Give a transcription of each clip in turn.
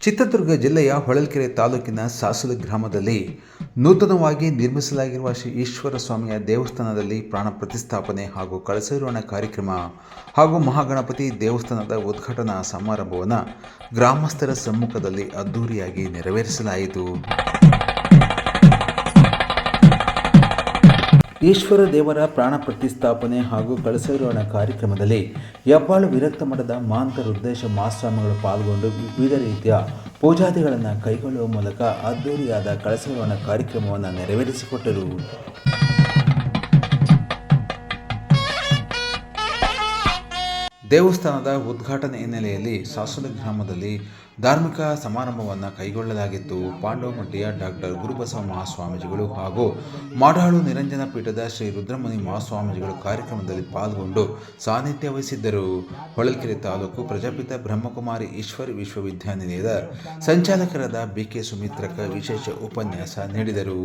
ಚಿತ್ರದುರ್ಗ ಜಿಲ್ಲೆಯ ಹೊಳಲ್ಕೆರೆ ತಾಲೂಕಿನ ಸಾಸಲು ಗ್ರಾಮದಲ್ಲಿ ನೂತನವಾಗಿ ನಿರ್ಮಿಸಲಾಗಿರುವ ಶ್ರೀ ಈಶ್ವರ ಸ್ವಾಮಿಯ ದೇವಸ್ಥಾನದಲ್ಲಿ ಪ್ರಾಣ ಪ್ರತಿಷ್ಠಾಪನೆ ಹಾಗೂ ಕಳಸರೋಣ ಕಾರ್ಯಕ್ರಮ ಹಾಗೂ ಮಹಾಗಣಪತಿ ದೇವಸ್ಥಾನದ ಉದ್ಘಾಟನಾ ಸಮಾರಂಭವನ್ನು ಗ್ರಾಮಸ್ಥರ ಸಮ್ಮುಖದಲ್ಲಿ ಅದ್ಧೂರಿಯಾಗಿ ನೆರವೇರಿಸಲಾಯಿತು. ಈಶ್ವರ ದೇವರ ಪ್ರಾಣ ಪ್ರತಿಷ್ಠಾಪನೆ ಹಾಗೂ ಕಳಸವಿರೋಣ ಕಾರ್ಯಕ್ರಮದಲ್ಲಿ ಹೆಬ್ಬಾಳು ವಿರಕ್ತ ಮಠದ ಮಹಾಂತ ರುದ್ದೇಶ ಮಾಸ್ವಾಮಿಗಳು ಪಾಲ್ಗೊಂಡು ವಿವಿಧ ರೀತಿಯ ಪೂಜಾದಿಗಳನ್ನು ಕೈಗೊಳ್ಳುವ ಮೂಲಕ ಅದ್ದೂರಿಯಾದ ಕಳಸವಿರೋಣ ಕಾರ್ಯಕ್ರಮವನ್ನು ನೆರವೇರಿಸಿಕೊಟ್ಟರು. ದೇವಸ್ಥಾನದ ಉದ್ಘಾಟನೆ ಹಿನ್ನೆಲೆಯಲ್ಲಿ ಸಾಸನ ಗ್ರಾಮದಲ್ಲಿ ಧಾರ್ಮಿಕ ಸಮಾರಂಭವನ್ನು ಕೈಗೊಳ್ಳಲಾಗಿತ್ತು. ಪಾಂಡವಮಟ್ಟಿಯ ಡಾಕ್ಟರ್ ಗುರುಬಸವ ಮಹಾಸ್ವಾಮೀಜಿಗಳು ಹಾಗೂ ಮಾಡಾಳು ನಿರಂಜನ ಪೀಠದ ಶ್ರೀ ರುದ್ರಮುನಿ ಮಹಾಸ್ವಾಮೀಜಿಗಳು ಕಾರ್ಯಕ್ರಮದಲ್ಲಿ ಪಾಲ್ಗೊಂಡು ಸಾನ್ನಿಧ್ಯ ವಹಿಸಿದ್ದರು. ಹೊಳಲ್ಕೆರೆ ತಾಲೂಕು ಪ್ರಜಾಪಿತ ಬ್ರಹ್ಮಕುಮಾರಿ ಈಶ್ವರ್ ವಿಶ್ವವಿದ್ಯಾನಿಲಯದ ಸಂಚಾಲಕರಾದ ಬಿ ಕೆ ಸುಮಿತ್ರಕ ವಿಶೇಷ ಉಪನ್ಯಾಸ ನೀಡಿದರು.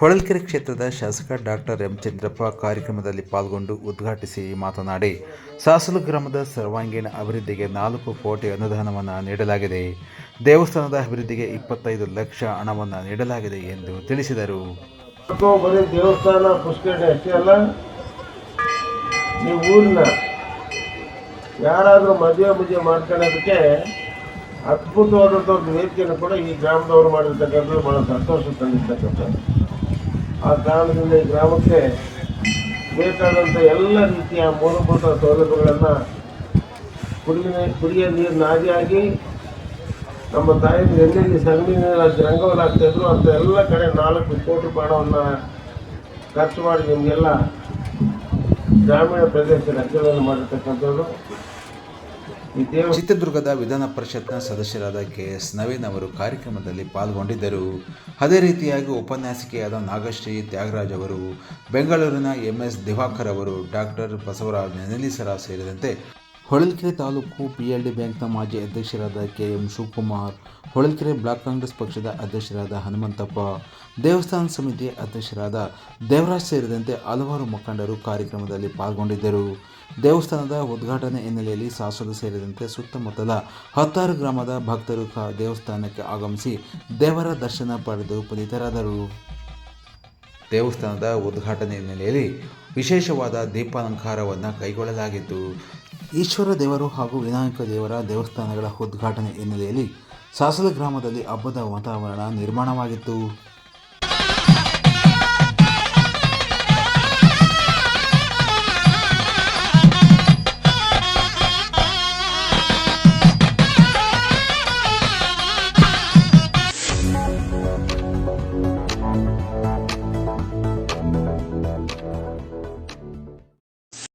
ಹೊಳಲ್ಕೆರೆ ಕ್ಷೇತ್ರದ ಶಾಸಕ ಡಾಕ್ಟರ್ ಎಂ ಚಂದ್ರಪ್ಪ ಕಾರ್ಯಕ್ರಮದಲ್ಲಿ ಪಾಲ್ಗೊಂಡು ಉದ್ಘಾಟಿಸಿ ಮಾತನಾಡಿ, ಸಾಸಲು ಗ್ರಾಮದ ಸರ್ವಾಂಗೀಣ ಅಭಿವೃದ್ಧಿಗೆ ನಾಲ್ಕು ಕೋಟಿ ಅನುದಾನವನ್ನು ನೀಡಲಾಗಿದೆ. ದೇವಸ್ಥಾನದ ಅಭಿವೃದ್ಧಿಗೆ ಇಪ್ಪತ್ತೈದು ಲಕ್ಷ ಹಣವನ್ನು ನೀಡಲಾಗಿದೆ ಎಂದು ತಿಳಿಸಿದರು. ಬರೀ ದೇವಸ್ಥಾನ ಅಷ್ಟೇ ಅಲ್ಲ, ನೀವು ಊರಿನ ಯಾರಾದರೂ ಮದುವೆ ಮದುವೆ ಮಾಡ್ಕೊಳ್ಳೋದಕ್ಕೆ ಅದ್ಭುತವಾದಂಥ ಒಂದು ವೇದಿಕೆಯನ್ನು ಕೂಡ ಈ ಗ್ರಾಮದವರು ಮಾಡಿರ್ತಕ್ಕಂಥದ್ದು ಭಾಳ ಸಂತೋಷ ತಂದಿರ್ತಕ್ಕಂಥದ್ದು. ಆ ಕಾರಣದಿಂದ ಈ ಗ್ರಾಮಕ್ಕೆ ಬೇಕಾದಂಥ ಎಲ್ಲ ರೀತಿಯ ಮೂಲಭೂತ ಸೌಲಭ್ಯಗಳನ್ನು ಕುಡಿಯ ಕುಡಿಯೋ ನೀರು ನಾದಿಯಾಗಿ ನಮ್ಮ ತಾಯಿ ಎಲ್ಲೆಲ್ಲಿ ಸಗಣಿ ನೀರು ರಂಗವಲ್ಲಾಗ್ತಾ ಇದ್ರು ಅಂತ ಎಲ್ಲ ಕಡೆ ನಾಲ್ಕು ಕೋಟಿ ಹಣವನ್ನು ಖರ್ಚು ಮಾಡಿ ನಿಮಗೆಲ್ಲ ಗ್ರಾಮೀಣ ಪ್ರದೇಶ ರಕ್ಷಣೆಯನ್ನು ಮಾಡಿರ್ತಕ್ಕಂಥದ್ದು. ಚಿತ್ರದುರ್ಗದ ವಿಧಾನ ಪರಿಷತ್ನ ಸದಸ್ಯರಾದ ಕೆ ಎಸ್ ನವೀನ್ ಅವರು ಕಾರ್ಯಕ್ರಮದಲ್ಲಿ ಪಾಲ್ಗೊಂಡಿದ್ದರು. ಅದೇ ರೀತಿಯಾಗಿ ಉಪನ್ಯಾಸಿಕೆಯಾದ ನಾಗಶ್ರೀ ತ್ಯಾಗರಾಜ್ ಅವರು, ಬೆಂಗಳೂರಿನ ಎಂ ಎಸ್ ದಿವಾಕರ್ ಅವರು ಡಾಕ್ಟರ್ ಬಸವರಾಜ್ ನೆನೆಲಿಸರ ಸೇರಿದಂತೆ Holalkere taluk P L D ಬ್ಯಾಂಕ್ನ ಮಾಜಿ ಅಧ್ಯಕ್ಷರಾದ K M Shivakumar, Holalkere block Congress ಪಕ್ಷದ ಅಧ್ಯಕ್ಷರಾದ ಹನುಮಂತಪ್ಪ ದೇವಸ್ಥಾನ ಸಮಿತಿಯ ಅಧ್ಯಕ್ಷರಾದ ದೇವರಾಜ್ ಸೇರಿದಂತೆ ಹಲವಾರು ಮುಖಂಡರು ಕಾರ್ಯಕ್ರಮದಲ್ಲಿ ಪಾಲ್ಗೊಂಡಿದ್ದರು. ದೇವಸ್ಥಾನದ ಉದ್ಘಾಟನೆ ಹಿನ್ನೆಲೆಯಲ್ಲಿ ಸಾಸಲು ಸೇರಿದಂತೆ ಸುತ್ತಮುತ್ತಲ ಹತ್ತಾರು ಗ್ರಾಮದ ಭಕ್ತರು ದೇವಸ್ಥಾನಕ್ಕೆ ಆಗಮಿಸಿ ದೇವರ ದರ್ಶನ ಪಡೆದು ಪುನೀತರಾದರು. ದೇವಸ್ಥಾನದ ಉದ್ಘಾಟನೆ ಹಿನ್ನೆಲೆಯಲ್ಲಿ ವಿಶೇಷವಾದ ದೀಪಾಲಂಕಾರವನ್ನು ಕೈಗೊಳ್ಳಲಾಗಿತ್ತು. ಈಶ್ವರ ದೇವರು ಹಾಗೂ ವಿನಾಯಕ ದೇವರ ದೇವಸ್ಥಾನಗಳ ಉದ್ಘಾಟನೆ ಹಿನ್ನೆಲೆಯಲ್ಲಿ ಸಾಸಲ ಗ್ರಾಮದಲ್ಲಿ ಹಬ್ಬದ ವಾತಾವರಣ ನಿರ್ಮಾಣವಾಗಿತ್ತು.